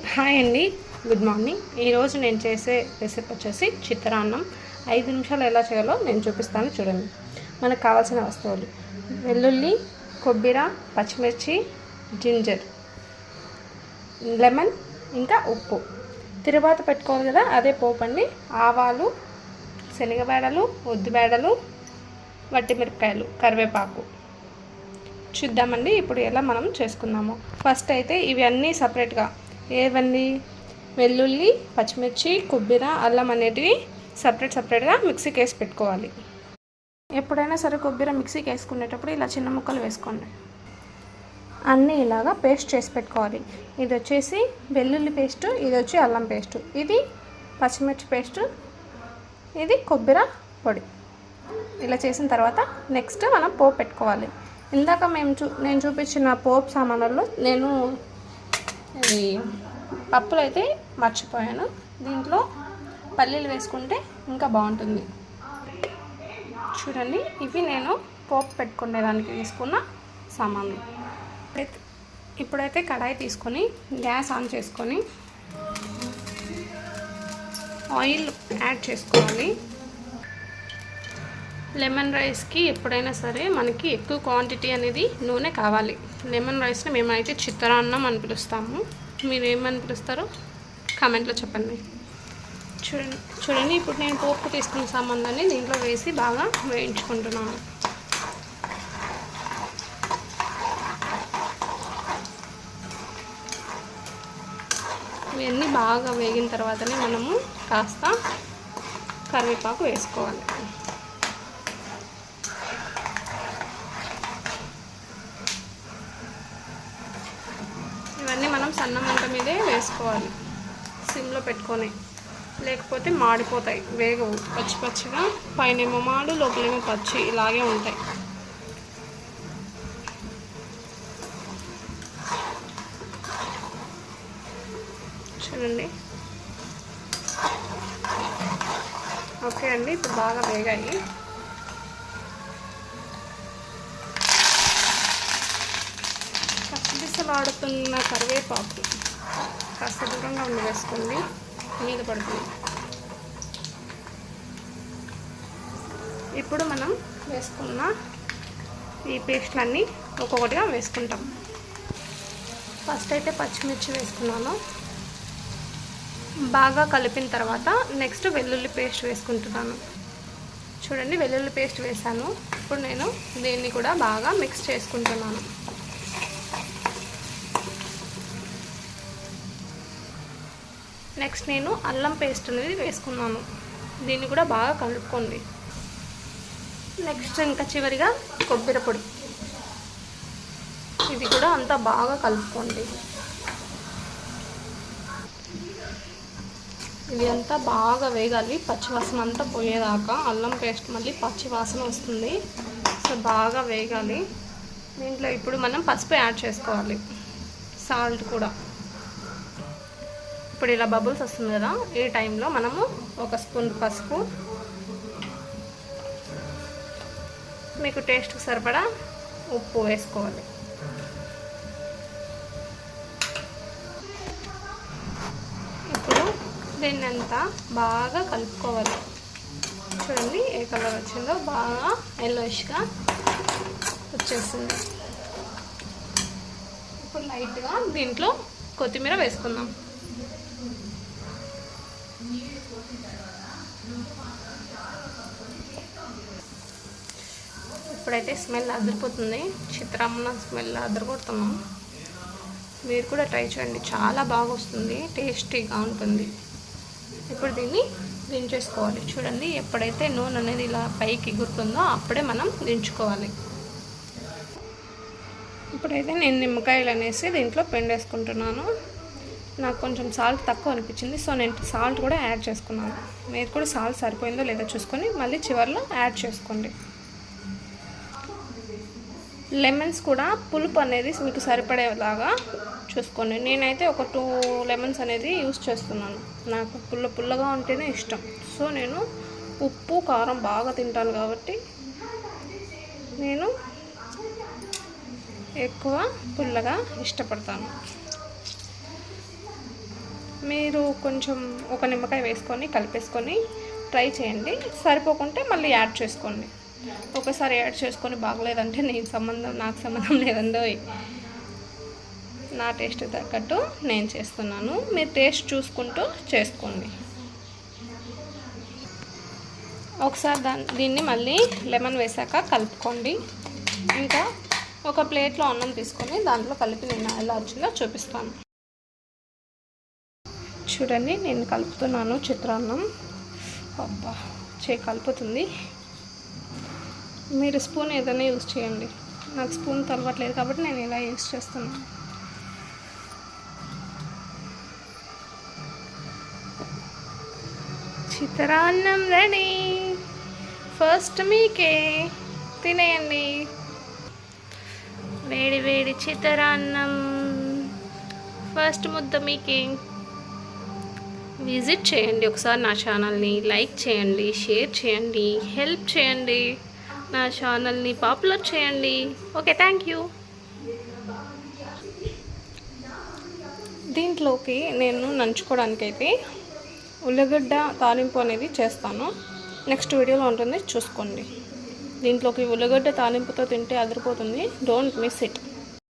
Hi అండి. Good morning. ఈరోజు నేను చేసే రెసిపీ వచ్చేసి చిత్రాన్నం ఐదు నిమిషాలు ఎలా చేయాలో నేను చూపిస్తాను చూడండి. మనకు కావాల్సిన వస్తువులు. వెల్లుల్లి కొబ్బరి పచ్చిమిర్చి జింజర్ లెమన్ ఇంకా ఉప్పు. తిరువాత పెట్టుకోవాలి కదా అదే పోపండి ఆవాలు శనగబేడలు ఉద్దిబేడలు వట్టిమిరపకాయలు కరివేపాకు. చూద్దామండి ఇప్పుడు ఎలా మనం చేసుకుందాము. ఫస్ట్ అయితే ఇవి అన్నీ సపరేట్గా ఏవన్నీ వెల్లుల్లి పచ్చిమిర్చి కొబ్బరి అల్లం అనేటివి సపరేట్ సపరేట్గా మిక్సీకి వేసి పెట్టుకోవాలి. ఎప్పుడైనా సరే కొబ్బరి మిక్సీకి వేసుకునేటప్పుడు ఇలా చిన్న ముక్కలు వేసుకోండి. అన్నీ ఇలాగా పేస్ట్ చేసి పెట్టుకోవాలి. ఇది వచ్చేసి వెల్లుల్లి పేస్ట్ ఇది వచ్చి అల్లం పేస్ట్. ఇది పచ్చిమిర్చి పేస్ట్ ఇది కొబ్బరి పొడి. ఇలా చేసిన తర్వాత నెక్స్ట్ మనం పోపు పెట్టుకోవాలి. ఇందాక మేము చూ నేను చూపించిన పోపు సామాన్లలో నేను ఇది పప్పులు అయితే మర్చిపోయాను. దీంట్లో పల్లీలు వేసుకుంటే ఇంకా బాగుంటుంది. చూడండి ఇవి నేను పోపు పెట్టుకునేదానికి తీసుకున్న సామాన్లు. అయితే ఇప్పుడైతే కడాయి తీసుకొని గ్యాస్ ఆన్ చేసుకొని ఆయిల్ యాడ్ చేసుకోవాలి. లెమన్ రైస్కి ఎప్పుడైనా సరే మనకి ఎక్కువ క్వాంటిటీ అనేది నూనె కావాలి. లెమన్ రైస్ని మేమైతే చిత్తరాన్నం అని పిలుస్తాము. మీరు ఏమని పిలుస్తారో కామెంట్లో చెప్పండి. చూడండి చూడండి ఇప్పుడు నేను పోపు తీసుకున్న సామాన్లన్నీ దీంట్లో వేసి బాగా వేయించుకుంటున్నాను. ఇవన్నీ బాగా వేగిన తర్వాతనే మనము కాస్త కరివేపాకు వేసుకోవాలి ఇవన్నీ మనం సన్న మంట మీదే వేసుకోవాలి. సిమ్లో పెట్టుకొని. లేకపోతే మాడిపోతాయి. వేగవు. పచ్చి పచ్చిగా. పైనేమో మాడు లోపలేమో పచ్చి. ఇలాగే ఉంటాయి. చూడండి. ఓకే అండి. ఇప్పుడు బాగా వేగాయి. కసడిసలాడుతున్న కరివేపాకు కాస్త దూరంగా ఉండి వేసుకోండి మీద పడుతుంది. ఇప్పుడు మనం వేసుకున్న ఈ పేస్ట్లన్నీ ఒక్కొక్కటిగా వేసుకుంటాం. ఫస్ట్ అయితే పచ్చిమిర్చి వేసుకున్నాను. బాగా కలిపిన తర్వాత నెక్స్ట్ వెల్లుల్లి పేస్ట్ వేసుకుంటున్నాను. చూడండి వెల్లుల్లి పేస్ట్ వేసాను ఇప్పుడు నేను దీన్ని కూడా బాగా మిక్స్ చేసుకుంటున్నాను. నెక్స్ట్ నేను అల్లం పేస్ట్ అనేది వేసుకున్నాను. దీన్ని కూడా బాగా కలుపుకోండి. నెక్స్ట్ ఇంకా చివరిగా కొబ్బరి పొడి. ఇది కూడా అంతా బాగా కలుపుకోండి. ఇది అంతా బాగా వేగాలి. పచ్చివాసన అంతా పోయేదాకా అల్లం పేస్ట్ మళ్ళీ పచ్చివాసన వస్తుంది. సో బాగా వేగాలి. దీంట్లో ఇప్పుడు మనం పసుపు యాడ్ చేసుకోవాలి. సాల్ట్ కూడా. ఇప్పుడు ఇలా బబుల్స్ వస్తుంది కదా ఈ టైంలో మనము ఒక స్పూన్ పసుపు. మీకు టేస్ట్కి సరిపడా ఉప్పు వేసుకోవాలి. ఇప్పుడు దీన్ని అంతా బాగా కలుపుకోవాలి. చూడండి ఏ కలర్ వచ్చిందో బాగా ఎల్లోయిష్గా వచ్చేసింది ఇప్పుడు లైట్గా దీంట్లో కొత్తిమీర వేసుకుందాం. ఇప్పుడైతే స్మెల్ అదిరిపోతుంది. చిత్రాన్న స్మెల్ అదిరిపోతున్నాం మీరు కూడా ట్రై చేయండి. చాలా బాగా వస్తుంది టేస్టీగా ఉంటుంది. ఇప్పుడు దీన్ని దించేసుకోవాలి చూడండి ఎప్పుడైతే నూనె అనేది ఇలా పైకి ఎగురుతుందో అప్పుడే మనం దించుకోవాలి. ఇప్పుడైతే నేను నిమ్మకాయలు అనేసి దీంట్లో పిండేసుకుంటున్నాను. నాకు కొంచెం సాల్ట్ తక్కువ అనిపించింది. సో నేను సాల్ట్ కూడా యాడ్ చేసుకున్నాను. మీరు కూడా సాల్ట్ సరిపోయిందో లేదో చూసుకొని మళ్ళీ చివరిలో యాడ్ చేసుకోండి. లెమన్స్ కూడా పులుపు అనేది మీకు సరిపడేలాగా చూసుకోండి. నేనైతే ఒక టూ లెమన్స్ అనేది యూస్ చేస్తున్నాను. నాకు పుల్ల పుల్లగా ఉంటేనే ఇష్టం. సో నేను ఉప్పు కారం బాగా తింటాను కాబట్టి నేను ఎక్కువ పుల్లగా ఇష్టపడతాను. మీరు కొంచెం ఒక నిమ్మకాయ వేసుకొని కలిపేసుకొని ట్రై చేయండి. సరిపోకుంటే మళ్ళీ యాడ్ చేసుకోండి. ఒకసారి యాడ్ చేసుకొని బాగలేదంటే నేను సంబంధం నాకు సంబంధం లేదండో నా టేస్ట్ తగ్గట్టు నేను చేస్తున్నాను. మీరు టేస్ట్ చూసుకుంటూ చేసుకోండి. ఒకసారి దాన్ని దీన్ని మళ్ళీ లెమన్ వేసాక కలుపుకోండి. ఇంకా ఒక ప్లేట్లో అన్నం తీసుకొని దాంట్లో కలిపి నేను ఎలా వచ్చిందో చూపిస్తాను. చూడండి నేను కలుపుతున్నాను చిత్రాన్నం. అబ్బా చే కలుపుతుంది. మీరు స్పూన్ ఏదైనా యూజ్ చేయండి. నాకు స్పూన్ తలవట్లేదు కాబట్టి నేను ఇలా యూజ్ చేస్తున్నాను. చిత్రాన్నం రెడీ. ఫస్ట్ మీకే తినేయండి. వేడి వేడి చిత్రాన్నం. ఫస్ట్ ముద్ద మీకే. విజిట్ చేయండి ఒకసారి నా ఛానల్ని లైక్ చేయండి షేర్ చేయండి హెల్ప్ చేయండి. నా ఛానల్ని పాపులర్ చేయండి. Okay thank you. దీంట్లోకి నేను నంచుకోవడానికైతే ఉల్లగడ్డ తాలింపు అనేది చేస్తాను. నెక్స్ట్ వీడియోలో ఉంటుంది చూసుకోండి. దీంట్లోకి ఉల్లగడ్డ తాలింపుతో తింటే అదిరిపోతుంది. Don't miss it.